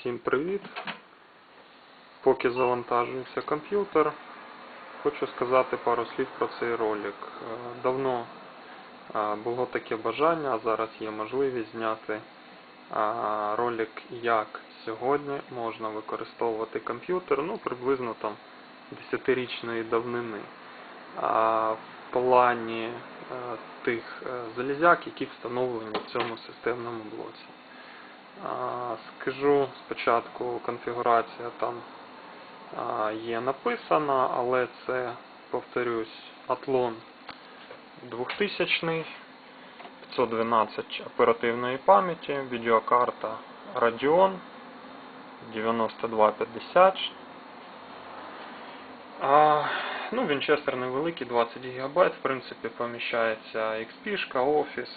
Всім привіт! Поки завантажується комп'ютер, хочу сказати пару слів про цей ролик. Е, Давно е, було таке бажання, а зараз є можливість зняти е, ролик, як сьогодні можна використовувати комп'ютер, ну приблизно там 10-річної давнини. В плані тих залізяк, які встановлені в цьому системному блоці. Скажу спочатку, конфігурація там є написана, але це, повторюсь, Athlon 2000, 512 оперативної пам'яті, відеокарта Radeon 9250. А, ну, Вінчестер невеликий, 20 ГБ, в принципі, поміщається XP, Office,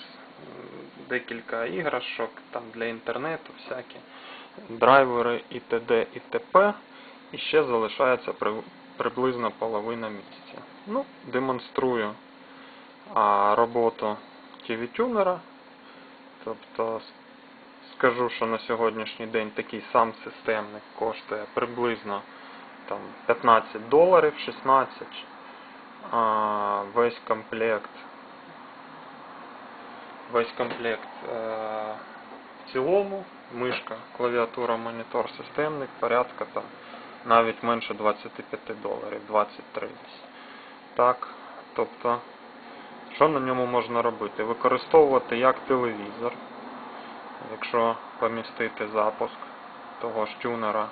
декілька іграшок там для інтернету, всякі драйвери і т.д. і т.п. І ще залишається при- приблизно половина місця. Ну, демонструю а, роботу TV-тюнера. Тобто скажу, що на сьогоднішній день такий сам системник коштує приблизно там 15 доларів, 16. А, весь комплект весь комплект е, в цілому, мишка, клавіатура, монітор, системник, порядка там навіть менше 25 доларів, 23 десь. Так, тобто, що на ньому можна робити? Використовувати як телевізор, якщо помістити запуск того ж тюнера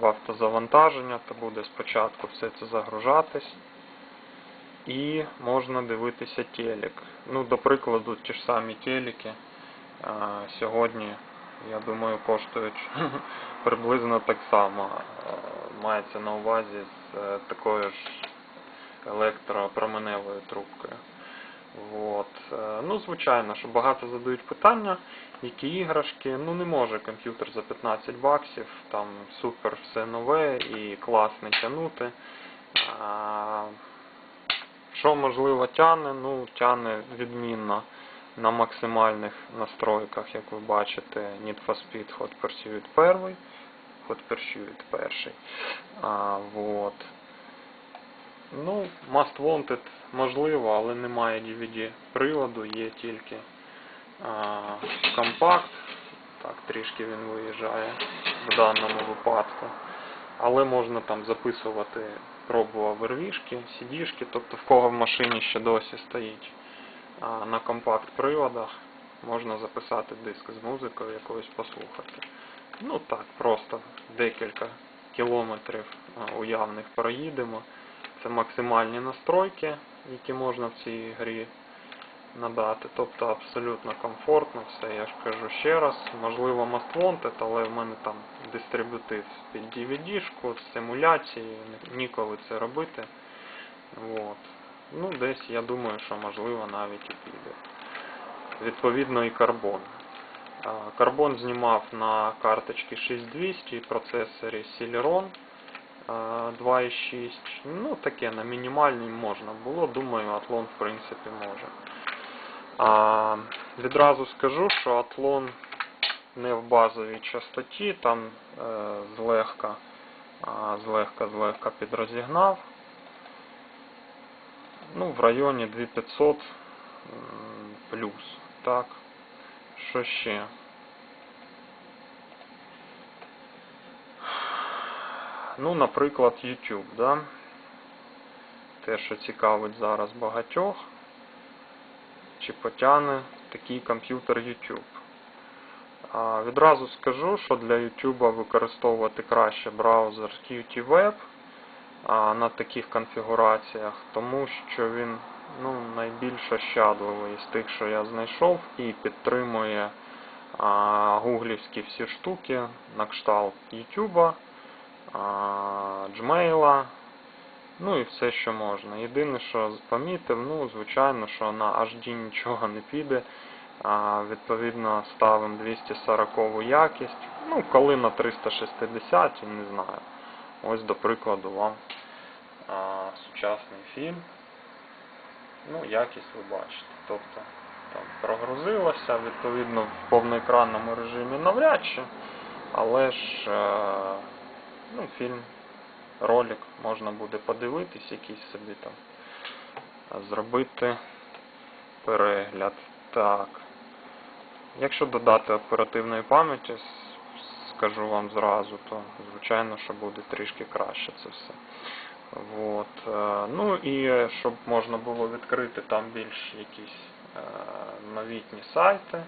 в автозавантаження, то буде спочатку все це загружатись. І можна дивитися телек. Ну, до прикладу, ті ж самі телеки сьогодні, я думаю, коштують приблизно так само. Мається на увазі з е, такою ж електропроменевою трубкою. Вот. Е, Ну, звичайно, що багато задають питання, які іграшки. Ну, не може комп'ютер за 15 баксів, там супер все нове і класне тягнути. Що можливо тяне? Ну, тяне відмінно на максимальних настройках, як ви бачите, Need for Speed Hot Pursuit 1, Hot Pursuit 1. А, вот. Ну, Must Wanted можливо, але немає DVD приладу, є тільки а, компакт. Так, трішки він виїжджає в даному випадку. Але можна там записувати, пробував рвішки, сідішки, тобто в кого в машині ще досі стоїть на компакт-приводах, можна записати диск з музикою якоюсь послухати. Ну так, просто декілька кілометрів уявних проїдемо. Це максимальні настройки, які можна в цій грі надати. Тобто абсолютно комфортно все. Я ж кажу ще раз, можливо Most Wanted, але в мене там дистрибутив під DVD-шку, з симуляції, ніколи це робити. Вот. Ну, десь я думаю, що можливо навіть і піде. Відповідно і карбон. Карбон знімав на карточці 6200 і процесорі Celeron 2.6. Ну, таке на мінімальній можна було. Думаю, Атлон в принципі може. А, відразу скажу, що Атлон не в базовій частоті, там е, злегка, а, злегка, злегка підрозігнав. Ну, в районі 2500 плюс. Так. Що ще? Ну, наприклад, YouTube, да? Те, що цікавить зараз багатьох, чи потягне такий комп'ютер YouTube. А, відразу скажу, що для YouTube використовувати краще браузер Qt Web а, на таких конфігураціях, тому що він ну, найбільш ощадливий з тих, що я знайшов, і підтримує а, гуглівські всі штуки на кшталт YouTube, а, Gmail, ну і все, що можна. Єдине, що помітив, ну, звичайно, що на HD нічого не піде. А, відповідно, ставимо 240 якість. Ну, коли на 360, я не знаю. Ось, до прикладу, вам а, сучасний фільм. Ну, якість ви бачите. Тобто там прогрузилося, відповідно, в повноекранному режимі навряд чи. Але ж е, ну, фільм, ролик можна буде подивитись, якийсь собі там зробити перегляд. Так. Якщо додати оперативної пам'яті, скажу вам зразу, то звичайно, що буде трішки краще це все. От. е, Ну і е, щоб можна було відкрити там більш якісь е, новітні сайти,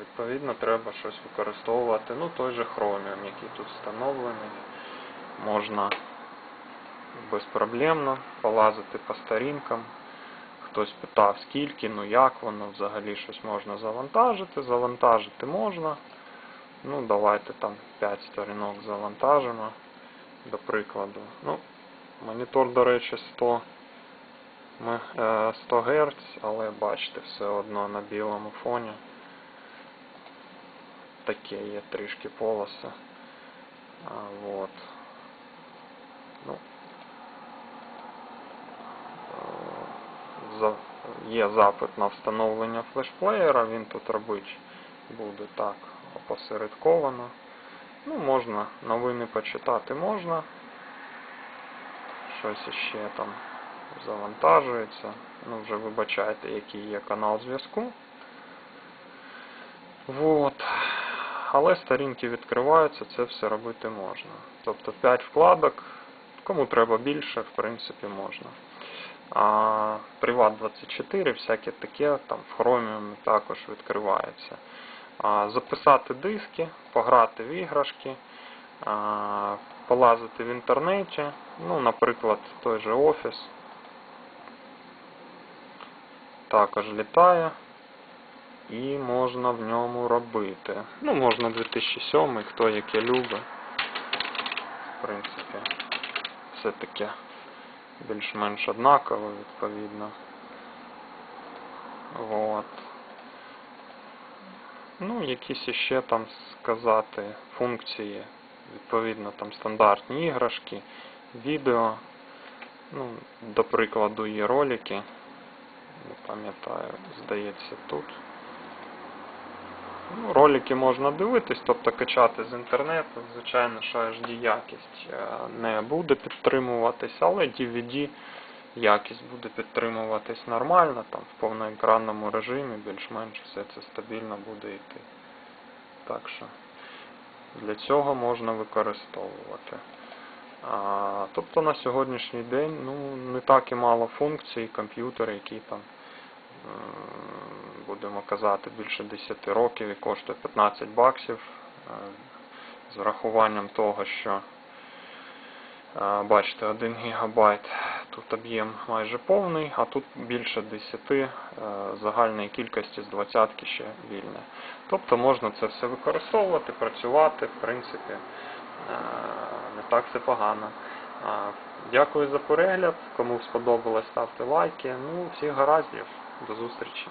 відповідно треба щось використовувати. Ну, той же Chromium, який тут встановлений. Можна безпроблемно полазити по сторінкам. Хтось питав, скільки, ну як воно взагалі щось можна завантажити. Завантажити можна. Ну, давайте там 5 сторінок завантажимо, до прикладу. Ну, монітор, до речі, 100, е, 100 Гц, але бачите, все одно на білому фоні. Таке є трішки полоси. А, вот. Ну, е, за- є запит на встановлення флешплеєра, він тут робить буде так опосередковано. Ну, можна новини почитати можна. Щось іще там завантажується. Ну, вже вибачайте, який є канал зв'язку. Вот. Але сторінки відкриваються, це все робити можна. Тобто 5 вкладок, кому треба більше, в принципі, можна. А Privat 24, всяке таке, там в Chromium також відкривається. Записати диски, пограти в іграшки, полазити в інтернеті, ну, наприклад, той же Office також літає і можна в ньому робити. Ну, можна 2007, хто яке любить. В принципі, все таке більш-менш однаково, відповідно. Вот. Ну, якісь іще там сказати функції, відповідно, там стандартні іграшки, відео. Ну, до прикладу, є ролики. Не пам'ятаю, здається, тут. Ну, ролики можна дивитись, тобто качати з інтернету. Звичайно, що HD якість е, не буде підтримуватись, але DVD якість буде підтримуватись нормально, там в повноекранному режимі більш-менш все це стабільно буде йти. Так що для цього можна використовувати. А, тобто на сьогоднішній день ну, не так і мало функцій, комп'ютер, який там, будемо казати, більше 10 років і коштує 15 баксів е, з врахуванням того, що е, бачите, 1 гігабайт, тут об'єм майже повний, а тут більше 10 е, загальної кількості з 20 ще вільне. Тобто можна це все використовувати, працювати, в принципі, не так все погано. Дякую за перегляд. Кому сподобалось, ставте лайки. Ну, всіх гараздів. До зустрічі.